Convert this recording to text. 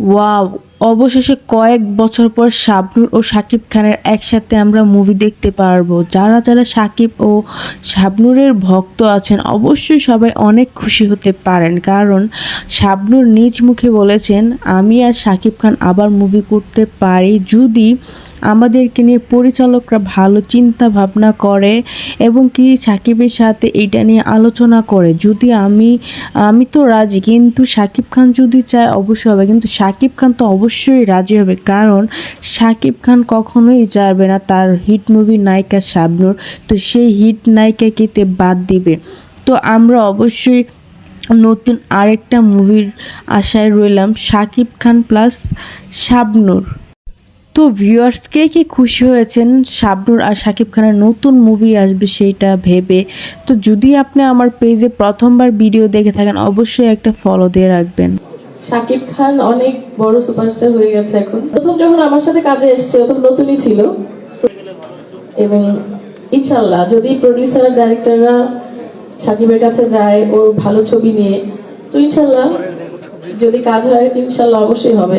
Wow. অবশেষে কয়েক বছর পর শাবনূর ও শাকিব খানের একসাথে আমরা মুভি দেখতে পারব। যারা যারা শাকিব ও শাবনূরের ভক্ত আছেন, অবশ্যই সবাই অনেক খুশি হতে পারেন। কারণ শাবনূর নিজ মুখে বলেছেন, আমি আর শাকিব খান আবার মুভি করতে পারি যদি আমাদেরকে নিয়ে পরিচালকরা ভালো চিন্তা ভাবনা করে এবং কি সাকিবের সাথে এটা নিয়ে আলোচনা করে। যদি আমি আমি তো রাজি, কিন্তু সাকিব খান যদি চায়, অবশ্যই হবে। কিন্তু সাকিব খান তো অবশ্যই রাজি হবে, কারণ সাকিব খান কখনোই যাবে না তার হিট মুভি নায়িকা শাবনূর। তো সেই হিট নায়িকাকে বাদ দিবে। তো আমরা অবশ্যই নতুন আরেকটা মুভির আশায় রইলাম, সাকিব খান প্লাস শাবনূর। তো ভিউয়ার্স কে কে খুশি হয়েছেন শাবনূর আর শাকিব খানের নতুন মুভি আসবে সেইটা ভেবে? তো যদি আপনি আমার পেজে প্রথমবার ভিডিও দেখে থাকেন, অবশ্যই একটা ফলো দিয়ে রাখবেন। শাকিব খান অনেক বড় সুপারস্টার হয়ে গেছে এখন। প্রথম যখন আমার সাথে কাজে এসছে তখন নতুনই ছিল। এবং ইনশাল্লাহ যদি প্রডিউসার ডাইরেক্টররা সাকিবের কাছে যায়, ওর ভালো ছবি নিয়ে, তো ইনশাল্লাহ যদি কাজ হয় ইনশাল্লাহ অবশ্যই হবে।